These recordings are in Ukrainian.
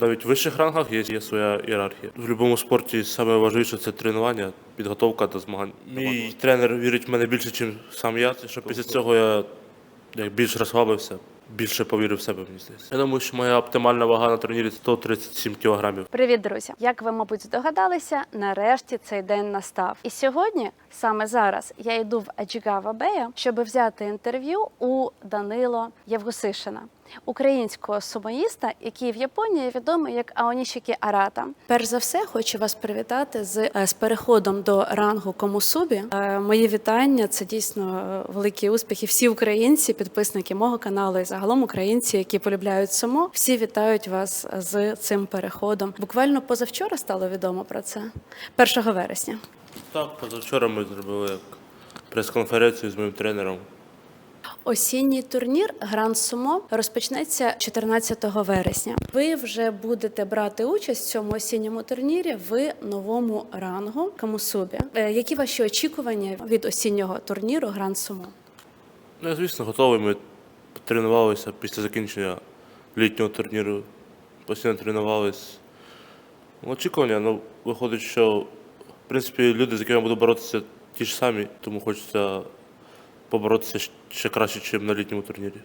Навіть в вищих рангах є, є своя ієрархія. В будь-якому спорті саме важливіше це тренування, підготовка до змагань. Мій тренер вірить в мене більше, ніж сам я. Що після цього я як більш розслабився, більше повірив в себе, мені здається. Я думаю, що моя оптимальна вага на турнірі 137 кілограмів. Привіт, друзі! Як ви, мабуть, здогадалися, нарешті цей день настав. І сьогодні, саме зараз, я йду в Аджігава Бея, щоб взяти інтерв'ю у Данило Євгусишина, українського сумоїста, який в Японії відомий як Аонішікі Арата. Перш за все, хочу вас привітати з, е, з переходом до рангу Комусубі. Е, Мої вітання. Це дійсно е, великі успіхи. Всі українці, підписники мого каналу і загалом українці, які полюбляють сумо, всі вітають вас з цим переходом. Буквально позавчора стало відомо про це 1 вересня. Так, позавчора ми зробили прес-конференцію з моїм тренером. Осінній турнір Гранд Сумо розпочнеться 14 вересня. Ви вже будете брати участь в цьому осінньому турнірі в новому рангу Камусубі. Е, Які ваші очікування від осіннього турніру Гранд Сумо? Ну, звісно, готовий. Ми тренувалися після закінчення літнього турніру. Постійно тренувалися. Очікування, ну, виходить, що в принципі люди, з якими я буду боротися, ті ж самі, тому хочеться поборотися ще краще, ніж на літньому турнірі.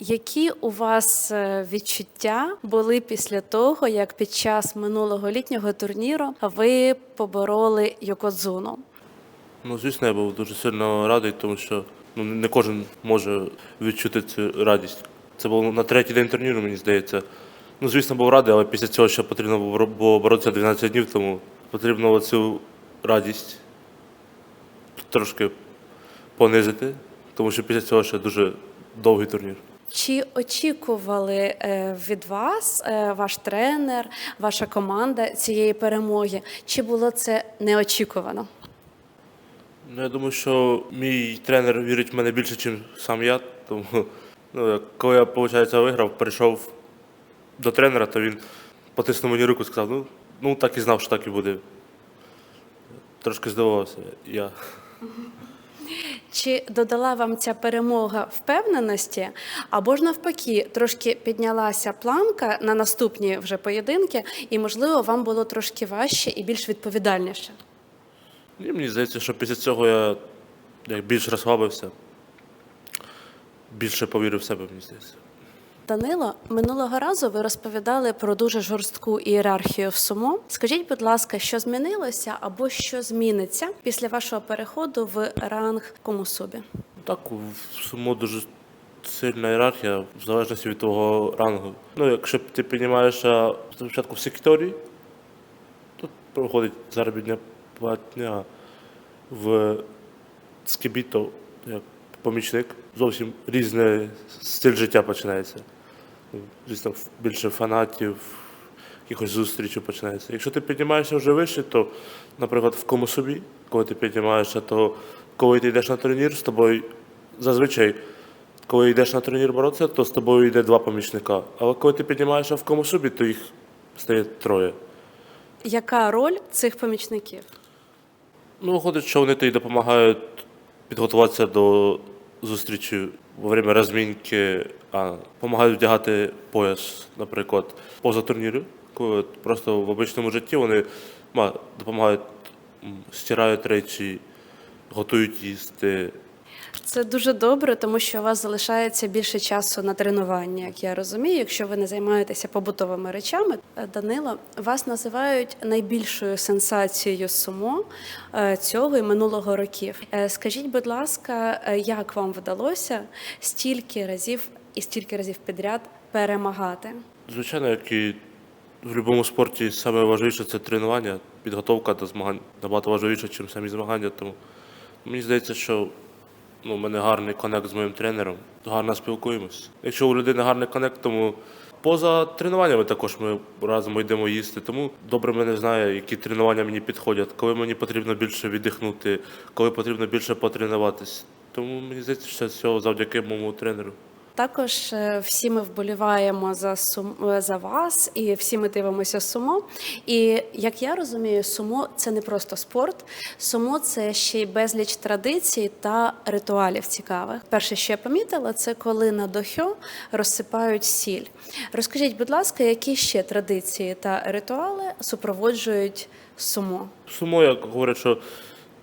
Які у вас е, відчуття були після того, як під час минулого літнього турніру ви побороли Йокодзуну? Ну, звісно, я був дуже сильно радий, тому що ну, не кожен може відчути цю радість. Це було на третій день турніру, мені здається. Ну, звісно, був радий, але після цього ще потрібно було було боротися 12 днів, тому потрібно цю радість трошки понизити, тому що після цього ще дуже довгий турнір. Чи очікували е, від вас е, ваш тренер, ваша команда цієї перемоги? Чи було це неочікувано? Ну, я думаю, що мій тренер вірить в мене більше, ніж сам я. Тому, ну, коли я, виходить, виграв, прийшов до тренера, то він потиснув мені руку і сказав, ну, ну так і знав, що так і буде. Трошки здивувався я. Чи додала вам ця перемога впевненості, або ж навпаки, трошки піднялася планка на наступні вже поєдинки, і можливо вам було трошки важче і більш відповідальніше? Ні, мені здається, що після цього я як більш розслабився, більше повірив в себе, мені здається. Данило, минулого разу ви розповідали про дуже жорстку ієрархію в сумо. Скажіть, будь ласка, що змінилося або що зміниться після вашого переходу в ранг комусубі? Так, в сумо дуже сильна ієрархія, в залежності від твого рангу. Ну, якщо ти піднімаєш а, спочатку в секторі, то проходить заробітня платня в скібіто, як помічник. Зовсім різний стиль життя починається. Звісно, більше фанатів, якихось зустрічей починається. Якщо ти піднімаєшся вже вище, то, наприклад, в кому собі, коли ти піднімаєшся, то коли ти йдеш на турнір, з тобою зазвичай, коли йдеш на турнір боротися, то з тобою йде два помічника. Але коли ти піднімаєшся в кому собі, то їх стає троє. Яка роль цих помічників? Ну, виходить, що вони тобі допомагають підготуватися до зустрічі во время розмінки, а допомагають вдягати пояс, наприклад, поза турніру. Коли просто в обичному житті вони ма, допомагають, стирають речі, готують їсти. Це дуже добре, тому що у вас залишається більше часу на тренування, як я розумію. Якщо ви не займаєтеся побутовими речами, Е, Данило, вас називають найбільшою сенсацією сумо е, цього і минулого років. Е, Скажіть, будь ласка, як вам вдалося стільки разів і стільки разів підряд перемагати? Звичайно, як і в будь-якому спорті саме важливіше це тренування, підготовка до змагань набагато важливіше, ніж самі змагання. Тому мені здається, що ну, у мене гарний конект з моїм тренером, гарно спілкуємось. Якщо у людини гарний конект, тому поза тренуваннями також ми разом йдемо їсти. Тому добре мене знає, які тренування мені підходять, коли мені потрібно більше віддихнути, коли потрібно більше потренуватись. Тому мені здається, що все завдяки моєму тренеру. Також е, всі ми вболіваємо за сум е, за вас, і всі ми дивимося сумо. І як я розумію, сумо це не просто спорт. Сумо це ще й безліч традицій та ритуалів цікавих. Перше, що я помітила, це коли на дохьо розсипають сіль. Розкажіть, будь ласка, які ще традиції та ритуали супроводжують сумо? Сумо, як говорять, що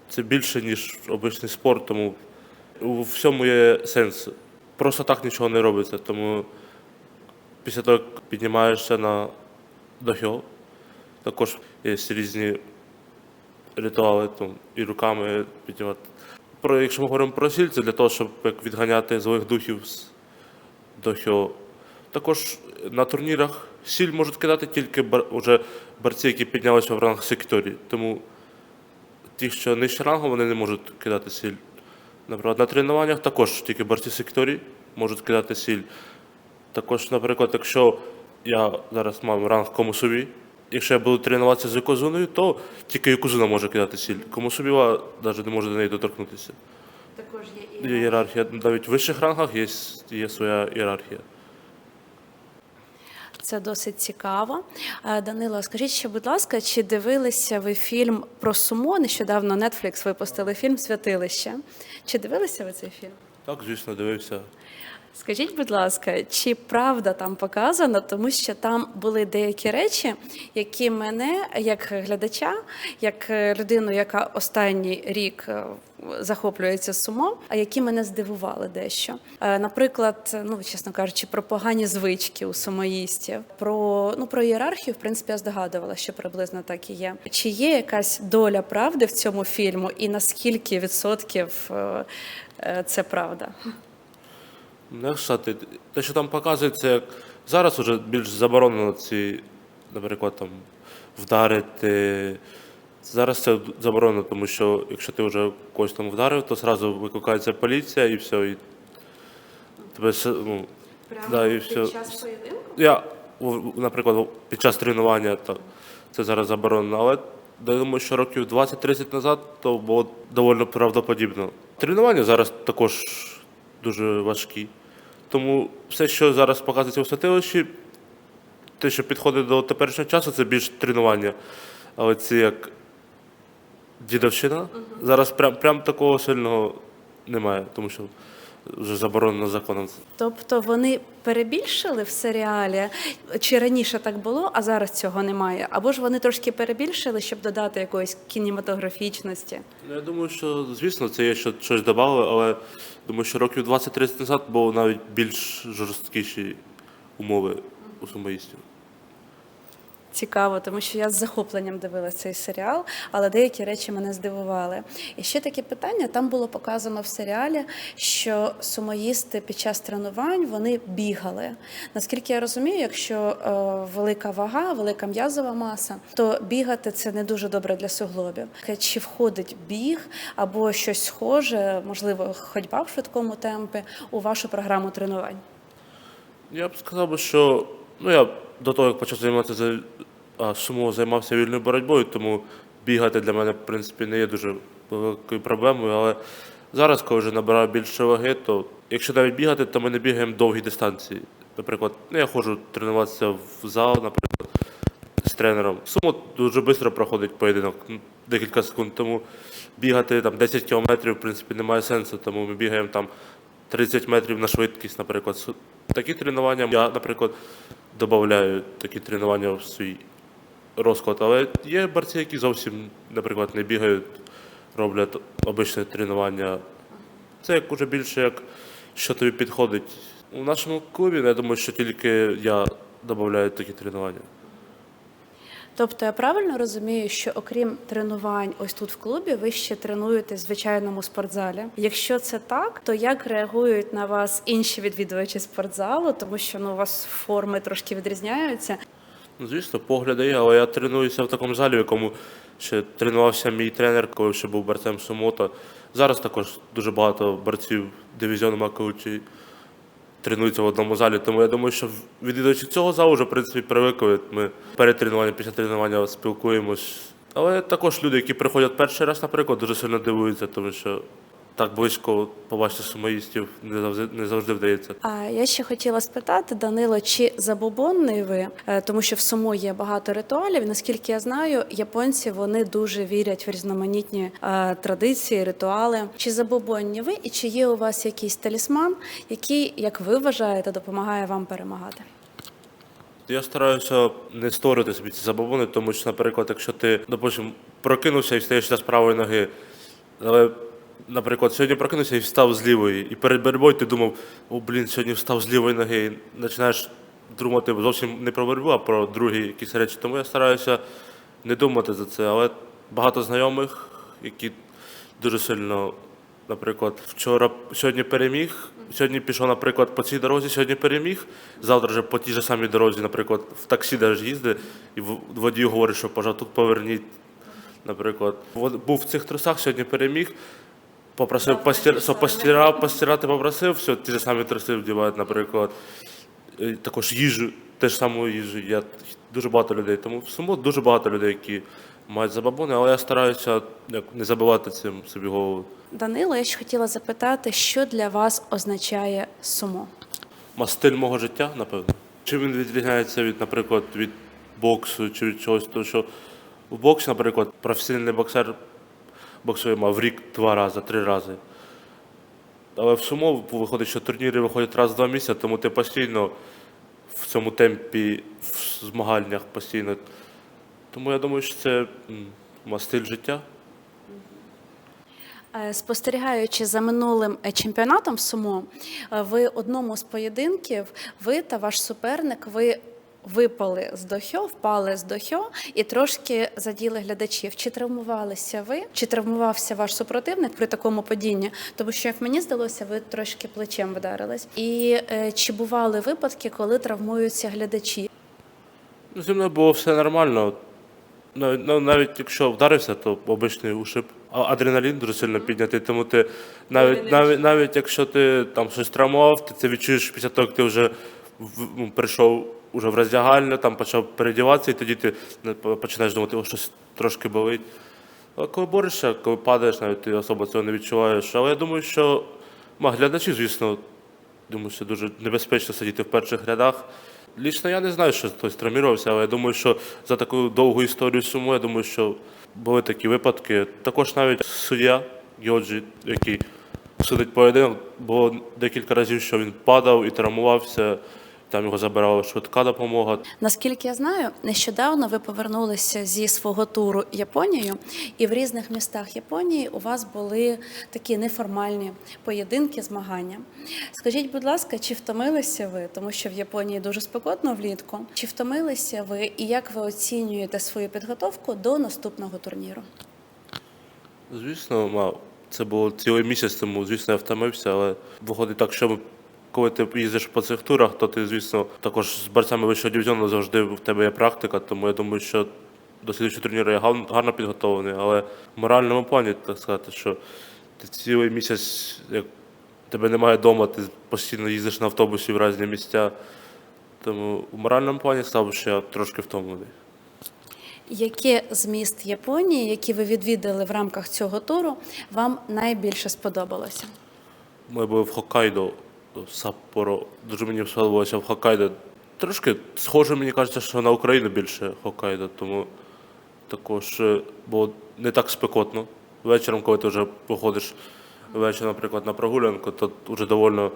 це більше, ніж обичний спорт, тому у всьому є сенс. Просто так нічого не робиться. Тому після того, як піднімаєшся на дохьо, також є різні ритуали там, і руками піднімати. Про, якщо ми говоримо про сіль, це для того, щоб як відганяти злих духів з дохьо. Також на турнірах сіль можуть кидати тільки бар, уже борці, які піднялися в ранг секторі. Тому ті, що нижче рангу, вони не можуть кидати сіль. Наприклад, на тренуваннях також тільки борці секторі можуть кидати сіль. Також, наприклад, якщо я зараз маю ранг комусові, якщо я буду тренуватися з Юкозуною, то тільки Юкозуна може кидати сіль. Комусовіва навіть не може до неї доторкнутися. Також Є ієрархія. Навіть в вищих рангах є, є своя ієрархія. Це досить цікаво. Е, Данило, скажіть ще, будь ласка, чи дивилися ви фільм про сумо? Нещодавно Netflix випустили фільм Святилище. Чи дивилися ви цей фільм? Так, звісно, дивився. Скажіть, будь ласка, чи правда там показано, тому що там були деякі речі, які мене, як глядача, як людину, яка останній рік е, захоплюється сумо, а які мене здивували дещо. Е, Наприклад, ну чесно кажучи, про погані звички у сумоїстів, про ну про ієрархію, в принципі, я здогадувала, що приблизно так і є. Чи є якась доля правди в цьому фільму, і наскільки відсотків е, це правда? Ну, Як сказати, те, що там показується, як зараз вже більш заборонено ці, наприклад, там вдарити. Зараз це заборонено, тому що якщо ти вже когось там вдарив, то одразу викликається поліція і все. І тебе, ну, да, і все. поєдинку? Я, наприклад, під час тренування то це зараз заборонено, але я думаю, що років 20-30 назад то було доволі правдоподібно. Тренування зараз також дуже важкі. Тому все, що зараз показується у святилищі, те, що підходить до теперішнього часу, це більш тренування. Але це як дідовщина. Зараз прям, прям такого сильного немає, тому що вже заборонено законом. Тобто вони перебільшили в серіалі, чи раніше так було, а зараз цього немає? Або ж вони трошки перебільшили, щоб додати якоїсь кінематографічності? Ну, Я думаю, що звісно, це є що щось додали, але думаю, що років 20-30 назад було навіть більш жорсткіші умови у сумоїстів. Цікаво, тому що я з захопленням дивилася цей серіал, але деякі речі мене здивували. І ще таке питання: там було показано в серіалі, що сумоїсти під час тренувань вони бігали. Наскільки я розумію, якщо е, велика вага, велика м'язова маса, то бігати це не дуже добре для суглобів. Чи входить біг або щось схоже, можливо, ходьба в швидкому темпі у вашу програму тренувань? Я б сказав, що ну, я до того, як почав займатися за- а, займався вільною боротьбою, тому бігати для мене, в принципі, не є дуже великою проблемою. Але зараз, коли вже набираю більше ваги, то якщо навіть бігати, то ми не бігаємо довгі дистанції. Наприклад, ну, я ходжу тренуватися в зал, наприклад, з тренером. Сумо дуже швидко проходить поєдинок, ну, декілька секунд. Тому бігати там 10 кілометрів, в принципі, немає сенсу, тому ми бігаємо там 30 метрів на швидкість, наприклад. Такі тренування я, наприклад, додаю такі тренування в свій розклад. Але є борці, які зовсім, наприклад, не бігають, роблять обичне тренування. Це як уже більше як що тобі підходить. У нашому клубі, я думаю, що тільки я додаю такі тренування. Тобто я правильно розумію, що окрім тренувань ось тут в клубі, ви ще тренуєте в звичайному спортзалі. Якщо це так, то як реагують на вас інші відвідувачі спортзалу, тому що ну у вас форми трошки відрізняються. Ну, звісно, погляди є, але я тренуюся в такому залі, в якому ще тренувався мій тренер, коли ще був борцем сумота. Зараз також дуже багато борців дивізіону Макаучі тренуються в одному залі. Тому я думаю, що відвідувачі цього залу вже в принципі привикли. Ми перед тренуванням, після тренування спілкуємось. Але також люди, які приходять перший раз, наприклад, дуже сильно дивуються, тому що так близько побачити сумоїстів не завжди, не завжди вдається. А я ще хотіла спитати, Данило, чи забобонний ви? Е, Тому що в Сумо є багато ритуалів. Наскільки я знаю, японці вони дуже вірять в різноманітні е, традиції, ритуали. Чи забобонні ви, і чи є у вас якийсь талісман, який, як ви вважаєте, допомагає вам перемагати? Я стараюся не створити собі ці забобони, тому що, наприклад, якщо ти, допустим, прокинувся і встаєш з правої ноги, але, наприклад, сьогодні прокинувся і встав з лівої, і перед боротьбою ти думав, о, блін, сьогодні встав з лівої ноги, і починаєш думати зовсім не про боротьбу, а про другі якісь речі. Тому я стараюся не думати за це, але багато знайомих, які дуже сильно, наприклад, вчора сьогодні переміг. Сьогодні пішов, наприклад, по цій дорозі, сьогодні переміг. Завтра вже по тій же самій дорозі, наприклад, в таксі навіть їздить, і водій говорить, що пожалуйста, тут поверніть. Наприклад, був в цих трусах, сьогодні переміг. Попросив постір... що постирав, постирати попросив, все, ті ж самі труси вдівають, наприклад. І Також їжу, теж саму їжу. Я дуже багато людей. Тому в сумо дуже багато людей, які мають забабони, але я стараюся як, не забивати цим собі голову. Данило, я ще хотіла запитати, що для вас означає сумо? Ма- стиль мого життя, напевно. Чим він відрізняється від, наприклад, від боксу чи від чогось, тому що в боксі, наприклад, професійний боксер боксує мав в рік два рази, три рази. Але в сумо виходить, що турніри виходять раз в два місяці, тому ти постійно в цьому темпі, в змаганнях постійно. Тому я думаю, що це стиль життя. Е, Спостерігаючи за минулим е, чемпіонатом сумо, е, ви одному з поєдинків, ви та ваш суперник, ви випали з дохьо, впали з дохьо і трошки заділи глядачів. Чи травмувалися ви? Чи травмувався ваш супротивник при такому падінні? Тому що, як мені здалося, ви трошки плечем вдарились. І е, чи бували випадки, коли травмуються глядачі? Ну, Зі мною було все нормально. Навіть, ну, навіть якщо вдарився, то обичний ушиб. А адреналін дуже сильно піднятий, тому ти навіть, навіть, навіть якщо ти там щось травмував, ти це відчуєш після того, як ти вже в- ну, прийшов уже в роздягальню, там почав передіватися, і тоді ти починаєш думати, о, щось трошки болить. А коли борешся, коли падаєш, навіть ти особо цього не відчуваєш. Але я думаю, що ма, глядачі, звісно, думаю, що дуже небезпечно сидіти в перших рядах. Лічно я не знаю, що хтось травмувався, але я думаю, що за таку довгу історію суму, я думаю, що були такі випадки. Також навіть суддя Гьоджі, який судить поєдинок, було декілька разів, що він падав і травмувався, там його забирала швидка допомога. Наскільки я знаю, нещодавно ви повернулися зі свого туру Японією, і в різних містах Японії у вас були такі неформальні поєдинки, змагання. Скажіть, будь ласка, чи втомилися ви, тому що в Японії дуже спекотно влітку? Чи втомилися ви, і як ви оцінюєте свою підготовку до наступного турніру? Звісно, мав. Це було цілий місяць тому, звісно, я втомився, але виходить так, що коли ти їздиш по цих турах, то ти, звісно, також з борцями вищого дивізіону завжди в тебе є практика, тому я думаю, що до слідчого турніру я гарно підготовлений, але в моральному плані, так сказати, що ти цілий місяць, як тебе немає вдома, ти постійно їздиш на автобусі в різні місця. Тому в моральному плані став, я трошки втомлений. Яке з міст Японії, які ви відвідали в рамках цього туру, вам найбільше сподобалося? Ми були в Хоккайдо, Саппоро. Дуже мені сподобалося в Хоккайдо. Трошки схоже, мені кажеться, що на Україну більше Хоккайдо, тому також е, було не так спекотно. Вечором, коли ти вже виходиш вечором, наприклад, на прогулянку, то вже довольно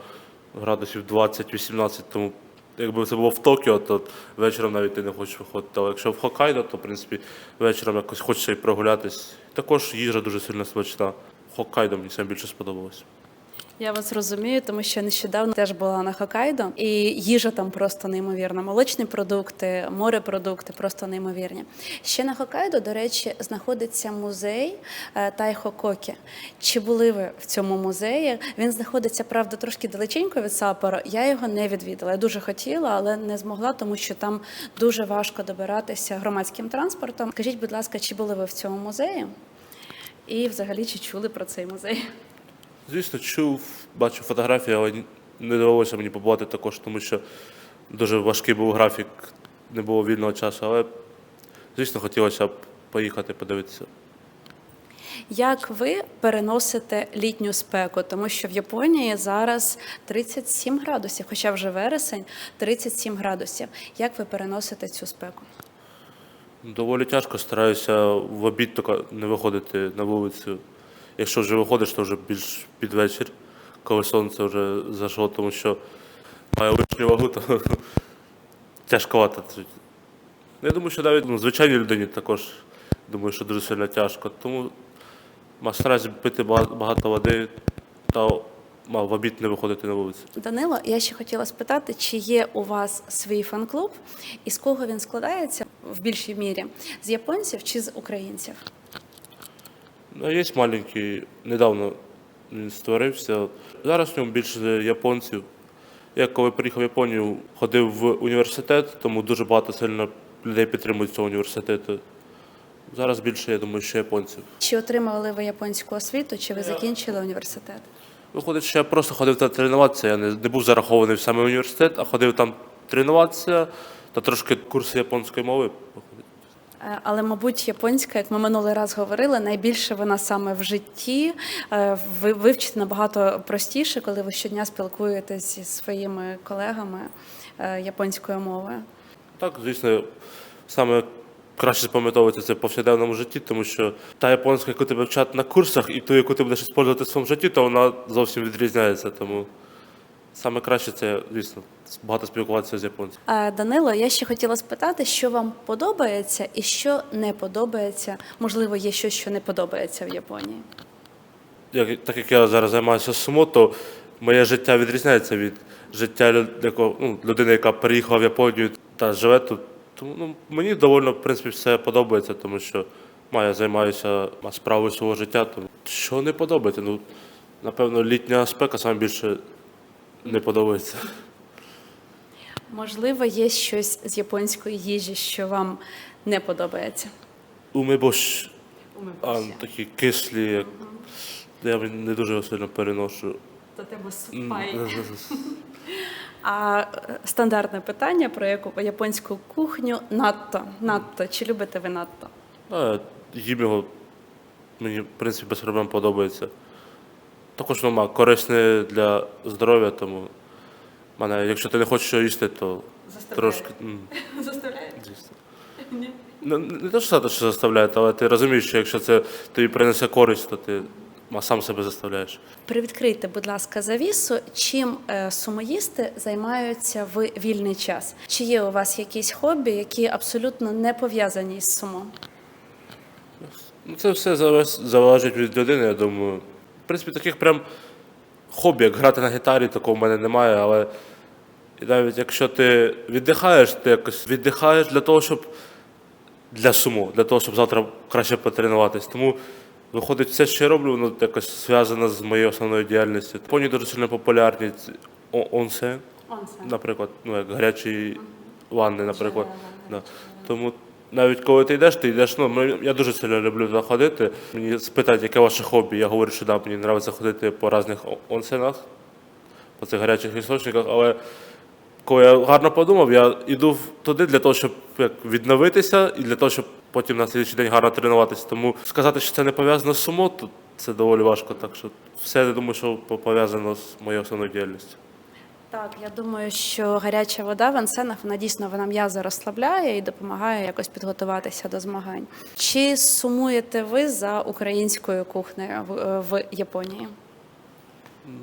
градусів 20-18, тому якби це було в Токіо, то вечором навіть ти не хочеш виходити. Але якщо в Хоккайдо, то в принципі вечором якось хочеться і прогулятись. Також їжа дуже сильно смачна. Хоккайдо мені найбільше сподобалось. Я вас розумію, тому що нещодавно теж була на Хоккайдо, і їжа там просто неймовірна. Молочні продукти, морепродукти просто неймовірні. Ще на Хоккайдо, до речі, знаходиться музей е, Тайхококі. Чи були ви в цьому музеї? Він знаходиться, правда, трошки далеченько від Саппоро. Я його не відвідала. Я дуже хотіла, але не змогла, тому що там дуже важко добиратися громадським транспортом. Скажіть, будь ласка, чи були ви в цьому музеї? І взагалі чи чули про цей музей? Звісно, чув, бачив фотографії, але не довелося мені побувати також, тому що дуже важкий був графік, не було вільного часу. Але, звісно, хотілося б поїхати подивитися. Як ви переносите літню спеку? Тому що в Японії зараз 37 градусів, хоча вже вересень 37 градусів. Як ви переносите цю спеку? Доволі тяжко стараюся в обід тільки не виходити на вулицю. Якщо вже виходиш, то вже більш під вечір, коли сонце вже зайшло, тому що має лишню вагу, то тяжковато. Я думаю, що навіть ну, звичайній людині також думаю, що дуже сильно тяжко. Тому ма, стараюся пити багато, води та в обід не виходити на вулицю. Данило, я ще хотіла спитати, чи є у вас свій фан-клуб, і з кого він складається в більшій мірі? З японців чи з українців? Ну, є маленький, недавно він створився. Зараз в ньому більше японців. Я коли приїхав в Японію, ходив в університет, тому дуже багато сильно людей підтримують цього університету. Зараз більше, я думаю, що японців. Чи отримали ви японську освіту, чи ви закінчили університет? Виходить, що я просто ходив там тренуватися, я не, не був зарахований в саме університет, а ходив там тренуватися та трошки курси японської мови. Е, Але, мабуть, японська, як ми минулий раз говорили, найбільше вона саме в житті е, ви вивчити набагато простіше, коли ви щодня спілкуєтесь зі своїми колегами е, японською мовою. Так, звісно, саме краще запам'ятовувати це в повсякденному житті, тому що та японська, яку тебе вчать на курсах, і ту, яку ти будеш використовувати в своєму житті, то вона зовсім відрізняється. Тому саме краще це, звісно, багато спілкуватися з японцями. А Данило, я ще хотіла спитати, що вам подобається і що не подобається. Можливо, є щось, що не подобається в Японії. Як, так як я зараз займаюся сумо, то моє життя відрізняється від життя люд- якого, ну, людини, яка переїхала в Японію та живе тут. Тому ну, мені доволі, в принципі, все подобається, тому що ма, я займаюся справою свого життя. Тому що не подобається? Ну, напевно, літня спека саме більше не подобається. Можливо, є щось з японської їжі, що вам не подобається. Умибош, а, такі кислі, як я не дуже сильно переношу. До тебе М, А е, стандартне питання про яку японську кухню надто. Надто. Чи любите ви надто? А, їм його мені, в принципі, без проблем подобається. Також воно корисне для здоров'я, тому мене, якщо ти не хочеш його їсти, то трошки. Заставляє? звісно. Ну, не те, що що заставляє, але ти розумієш, що якщо це тобі принесе користь, то ти сам себе заставляєш. Привідкрийте, будь ласка, завісу. Чим е, сумоїсти займаються в вільний час? Чи є у вас якісь хобі, які абсолютно не пов'язані з сумо? Ну, це все залежить від людини, я думаю. В принципі, таких прям хобі, як грати на гітарі, такого в мене немає, але і навіть якщо ти віддихаєш, ти якось віддихаєш для того, щоб для суму, для того, щоб завтра краще потренуватись. Тому виходить, все, що я роблю, воно якось зв'язано з моєю основною діяльністю. Поні дуже сильно популярні онсен, наприклад, ну як гарячі ванни, наприклад. Да. Тому навіть коли ти йдеш, ти йдеш. Ну я дуже сильно люблю туди ходити. Мені спитають, яке ваше хобі. Я говорю, що да, мені подобається ходити по різних онсенах, по цих гарячих істочниках, але. Коли я гарно подумав, я йду туди для того, щоб як, відновитися і для того, щоб потім на слідчий день гарно тренуватися. Тому сказати, що це не пов'язано з сумо, то це доволі важко. Так що все я думаю, що пов'язано з моєю основною діяльністю. Так, я думаю, що гаряча вода в ансенах вона дійсно вона м'язи розслабляє і допомагає якось підготуватися до змагань. Чи сумуєте ви за українською кухнею в, в Японії?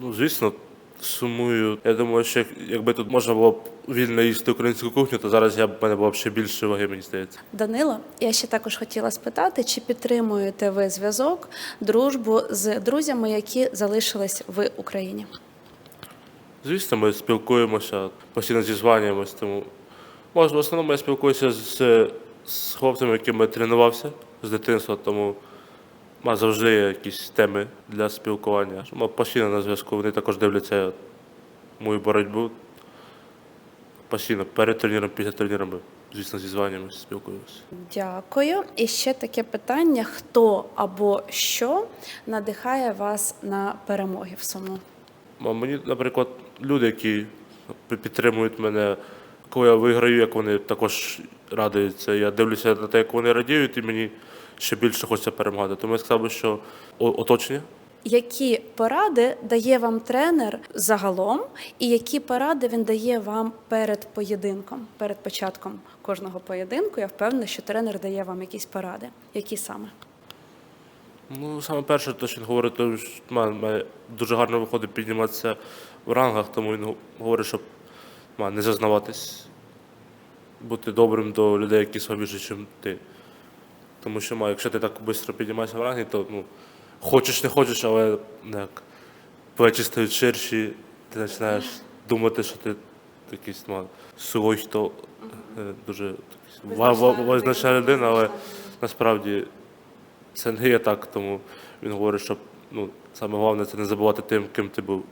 Ну, звісно, сумую. Я думаю, що якби тут можна було б вільно їсти українську кухню, то зараз я б мене було б ще більше ваги, мені здається. Данило, я ще також хотіла спитати, чи підтримуєте ви зв'язок, дружбу з друзями, які залишились в Україні? Звісно, ми спілкуємося, постійно зізванюємось, тому може, в основному я спілкуюся з, з хлопцями, якими тренувався з дитинства, тому ма, завжди є якісь теми для спілкування. Ми постійно на зв'язку, вони також дивляться мою боротьбу. Постійно перед турніром, після турніру ми, звісно, зізванюємося, спілкуємося. Дякую. І ще таке питання: хто або що надихає вас на перемоги в сумо? Мені, наприклад, люди, які підтримують мене, коли я виграю, як вони також радуються. Я дивлюся на те, як вони радіють, і мені ще більше хочеться перемагати. Тому я сказав би, що оточення. Які поради дає вам тренер загалом, і які поради він дає вам перед поєдинком, перед початком кожного поєдинку? Я впевнена, що тренер дає вам якісь поради. Які саме? Ну, саме перше, те, що він говорить, то що мене дуже гарно виходить підніматися в рангах, тому він говорить, щоб ма, не зазнаватись, бути добрим до людей, які слабіші, ніж ти. Тому що ма, якщо ти так швидко піднімаєшся в ранги, то ну, хочеш, не хочеш, але ну, як, плечі стають ширші, ти починаєш думати, що ти якийсь ма, сухой, хто е, дуже такий, ва- ва- визначна людина, але насправді це не є так, тому він говорить, що ну, саме головне це не забувати тим, ким ти був.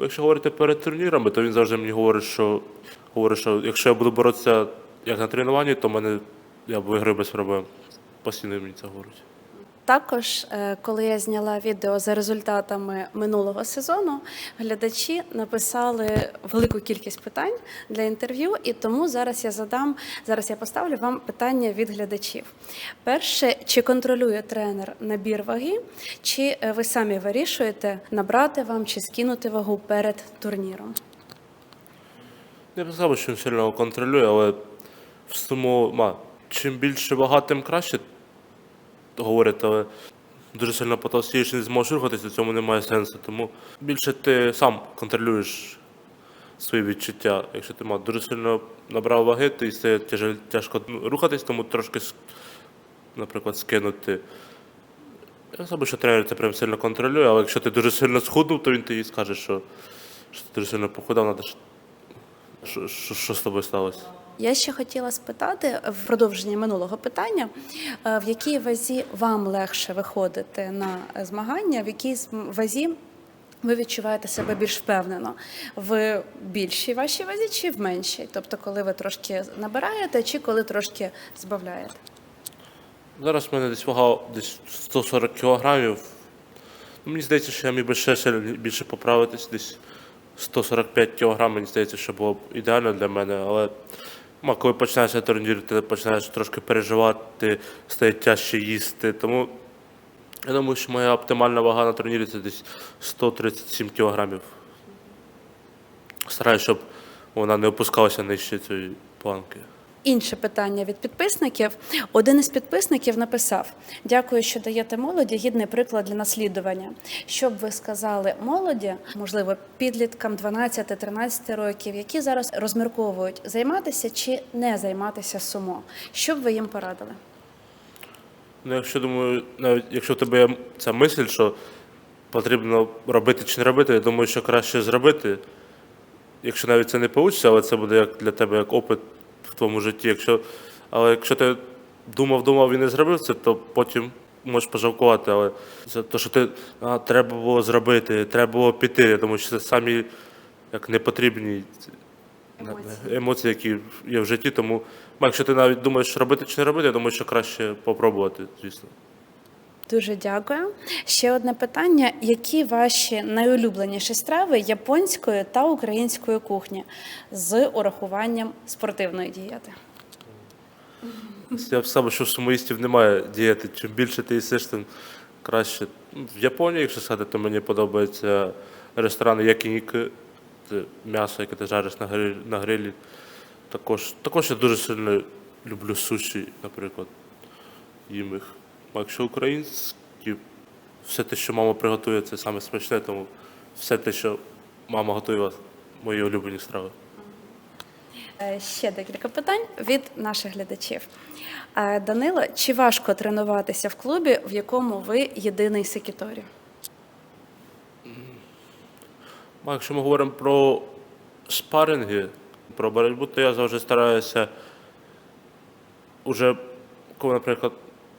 Якщо говорити перед турнірами, то він завжди мені говорить, що говорить, що якщо я буду боротися як на тренуванні, то мене я виграю без проблем. Постійно мені це говорить. Також, е, коли я зняла відео за результатами минулого сезону, глядачі написали велику кількість питань для інтерв'ю, і тому зараз я задам зараз. Я поставлю вам питання від глядачів. Перше, чи контролює тренер набір ваги, чи е, ви самі вирішуєте набрати вам чи скинути вагу перед турніром? Я б сказав, що він сильно контролює, але в суму, ма, чим більше вага, тим краще говорить, але дуже сильно потовстієш і не зможеш рухатися, цьому немає сенсу. Тому більше ти сам контролюєш свої відчуття. Якщо ти дуже сильно набрав ваги, то і стає тяжко рухатись, тому трошки, наприклад, скинути. Я саме, що тренер це прям сильно контролює, але якщо ти дуже сильно схуднув, то він тобі скаже, що, що ти дуже сильно похудав, треба що, що, що з тобою сталося? Я ще хотіла спитати в продовженні минулого питання, е, в якій вазі вам легше виходити на змагання, в якій вазі ви відчуваєте себе більш впевнено в більшій вашій вазі чи в меншій? Тобто, коли ви трошки набираєте, чи коли трошки збавляєте? Зараз в мене десь вага десь 140 кілограмів. Ну, мені здається, що я міг би ще, більше поправитись, десь 145 кілограм, мені здається, що було б ідеально для мене. Але ма, коли починаєш турнір, ти починаєш трошки переживати, стає тяжче їсти. Тому я думаю, що моя оптимальна вага на турнірі це десь 137 кілограмів. Стараюсь, щоб вона не опускалася нижче цієї планки. Інше питання від підписників. Один із підписників написав: Дякую, що даєте молоді гідний приклад для наслідування. Що б ви сказали молоді, можливо, підліткам 12-13 років, які зараз розмірковують займатися чи не займатися сумо? Що б ви їм порадили? Ну, якщо думаю, навіть якщо в тебе є ця мисль, що потрібно робити чи не робити, я думаю, що краще зробити. Якщо навіть це не вийде, але це буде як для тебе як опит в твоєму житті. Якщо, але якщо ти думав, думав і не зробив це, то потім можеш пожалкувати. Але за те, що ти а, треба було зробити, треба було піти. Я думаю, що це самі як непотрібні Емоції. емоції, які є в житті. Тому якщо ти навіть думаєш робити чи не робити, я думаю, що краще попробувати, звісно. Дуже дякую. Ще одне питання: які ваші найулюбленіші страви японської та української кухні з урахуванням спортивної дієти? Я б сказав, що в сумоїстів немає дієти. Чим більше ти їсиш, тим краще. В Японії, якщо сказати, то мені подобається ресторани Якініки. М'ясо, яке ти жариш на грилі. На грилі. Також, також я дуже сильно люблю суші, наприклад. Їм їх. Якщо українські, все те, що мама приготує, це саме смачне, тому все те, що мама готує, мої улюблені страви. Е, Ще декілька питань від наших глядачів. Е, Данило, чи важко тренуватися в клубі, в якому ви єдиний секіторі? Якщо ми говоримо про спаринги, про боротьбу, то я завжди стараюся уже, коли, наприклад,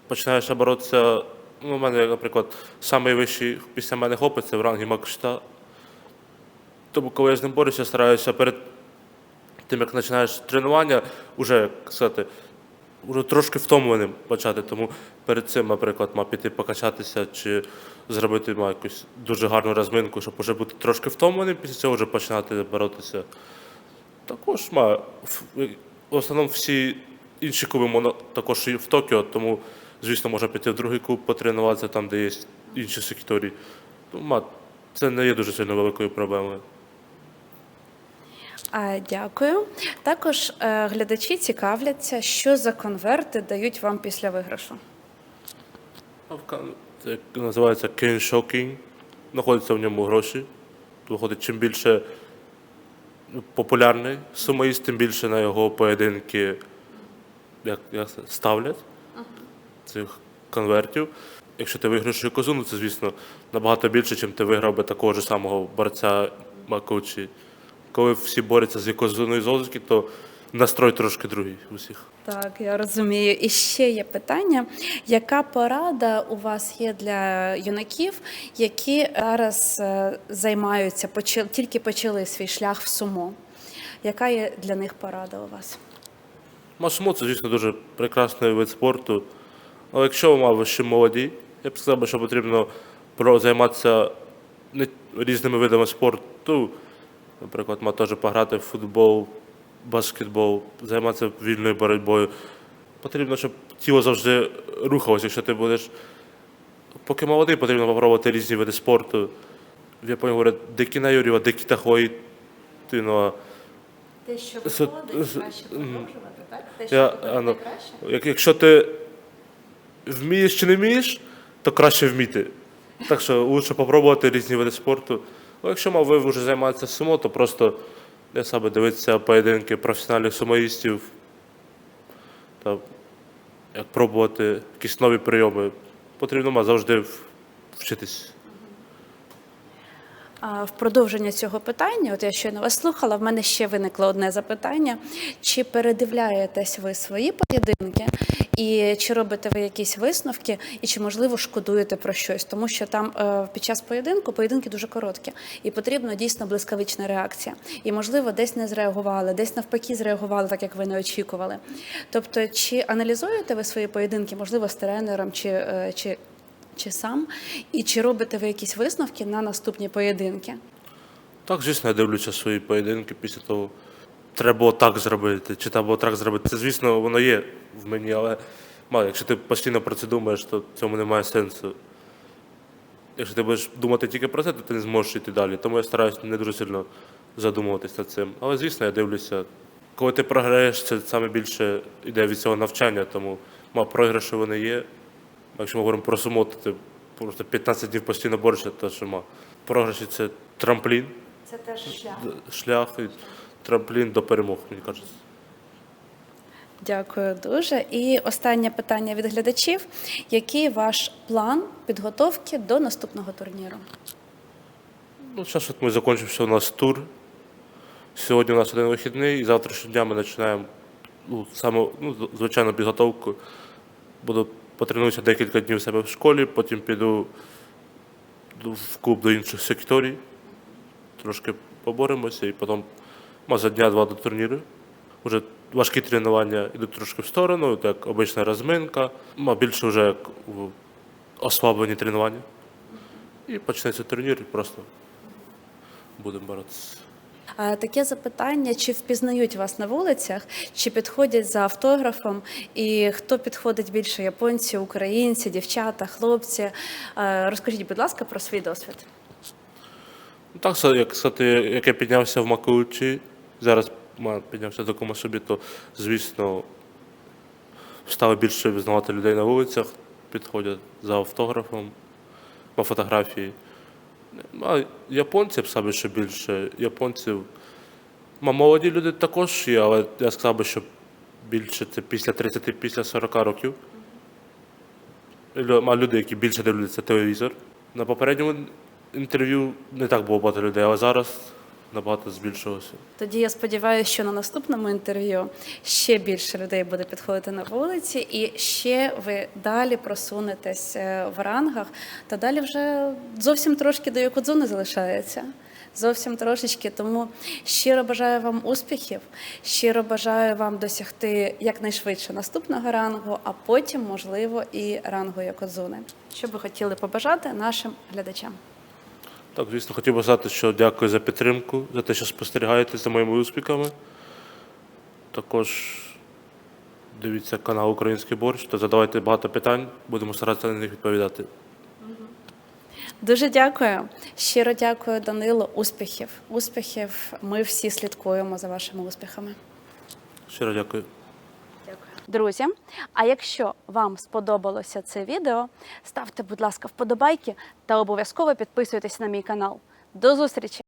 починаєш боротися, ну, у мене, наприклад, найвищий після мене хлопець це в рангі Макшта. Тому, коли я з ним борюся, стараюся перед тим, як починаєш тренування, вже, сказати, вже трошки втомленим почати. Тому перед цим, наприклад, мав піти покачатися чи зробити мав, якусь дуже гарну розминку, щоб вже бути трошки втомленим, після цього вже починати боротися. Також маю в основному всі інші клуби також і в Токіо, тому Звісно, можна піти в другий клуб потренуватися, там, де є інші секторі. Ну, ма, це не є дуже сильно великою проблемою. А, Дякую. Також е, глядачі цікавляться, що за конверти дають вам після виграшу. Це називається King Shocking. Знаходяться в ньому гроші. Виходить, чим більше ну, популярний сумоїст, тим більше на його поєдинки як, як це, ставлять цих конвертів. Якщо ти виграєш Йокозуну, це, звісно, набагато більше, ніж ти виграв би такого ж самого борця Макучі. Коли всі борються з Йокозуною з Озуки, то настрой трошки другий у всіх. Так, я розумію. І ще є питання: яка порада у вас є для юнаків, які зараз е, займаються, тільки почали свій шлях в сумо? Яка є для них порада у вас? Масумо це, звісно, дуже прекрасний вид спорту. Але якщо ви мав ще молоді, я б сказав, що потрібно про- займатися різними видами спорту. Наприклад, мав теж пограти в футбол, баскетбол, займатися вільною боротьбою. Потрібно, щоб тіло завжди рухалося. Якщо ти будеш. Поки молодий, потрібно спробувати різні види спорту. В Японії говорять, декі на Юріва, декі тахої. Ти, ну, Те, що виходить, краще продовжувати, так? Те, Я, а, ну, як, якщо ти вмієш чи не вмієш, то краще вміти. Так що лучше спробувати різні види спорту. Ну, якщо мав ви вже займатися сумо, то просто для себе дивитися поєдинки професіональних сумоїстів та як пробувати якісь нові прийоми. Потрібно завжди вчитись. В продовження цього питання, от я щойно вас слухала, в мене ще виникло одне запитання: чи передивляєтесь ви свої поєдинки, і чи робите ви якісь висновки, і чи можливо шкодуєте про щось? Тому що там е, під час поєдинку поєдинки дуже короткі, і потрібна дійсно блискавична реакція. І можливо, десь не зреагували, десь навпаки зреагували, так як ви не очікували. Тобто, чи аналізуєте ви свої поєдинки, можливо, з тренером, чи, е, чи чи сам, і чи робите ви якісь висновки на наступні поєдинки? Так, звісно, я дивлюся свої поєдинки після того. Треба було так зробити, чи треба було так зробити. Це, звісно, воно є в мені, але мало, якщо ти постійно про це думаєш, то в цьому немає сенсу. Якщо ти будеш думати тільки про це, то ти не зможеш йти далі. Тому я стараюся не дуже сильно задумуватись над цим. Але, звісно, я дивлюся, коли ти програєш, це саме більше йде від цього навчання, тому мав програші вони є. Якщо ми говоримо про сумо, то ти просто 15 днів постійно борешся, то що ма. Програші це трамплін Це теж шлях. шлях трамплін до перемог, мені кажеться. Дякую дуже. І останнє питання від глядачів: який ваш план підготовки до наступного турніру? Ну, зараз от ми закінчився у нас тур. Сьогодні у нас один вихідний, і завтрашнього дня ми починаємо ну, саме, ну, з- звичайно, підготовку. Буду потренуюся декілька днів себе в школі, потім піду в клуб до інших секторій, трошки поборемося і потім ну, за дня-два до турніру. Уже важкі тренування йдуть трошки в сторону, як обична розминка, а більше вже як в ослаблені тренування. І почнеться турнір, і просто будемо боротися. Таке запитання: чи впізнають вас на вулицях, чи підходять за автографом, і хто підходить більше японці, українці, дівчата, хлопці? Розкажіть, будь ласка, про свій досвід. Так, як сказати, як я піднявся в Макуличі, зараз піднявся до Комасобі, то, звісно, стало більше визнавати людей на вулицях, підходять за автографом, по фотографії. А японці б саме ще більше. Японців. Ма, молоді люди також є, але я сказав би, що більше це після 30, після 40 років. А люди, які більше дивляться телевізор. На попередньому інтерв'ю не так було багато людей, але зараз набагато збільшилося. Тоді я сподіваюся, що на наступному інтерв'ю ще більше людей буде підходити на вулиці, і ще ви далі просунетесь е, в рангах, та далі вже зовсім трошки до Йокудзуни залишається. Зовсім трошечки. Тому щиро бажаю вам успіхів, щиро бажаю вам досягти якнайшвидше наступного рангу, а потім, можливо, і рангу Йокодзуни. Що би хотіли побажати нашим глядачам? Так, звісно, хотів би сказати, що дякую за підтримку, за те, що спостерігаєте за моїми успіхами. Також Дивіться канал Український борщ та задавайте багато питань, будемо старатися на них відповідати. Дуже дякую. Щиро дякую, Данило. Успіхів. Успіхів. Ми всі слідкуємо за вашими успіхами. Щиро дякую. Друзі, а якщо вам сподобалося це відео, ставте, будь ласка, вподобайки та обов'язково підписуйтесь на мій канал. До зустрічі!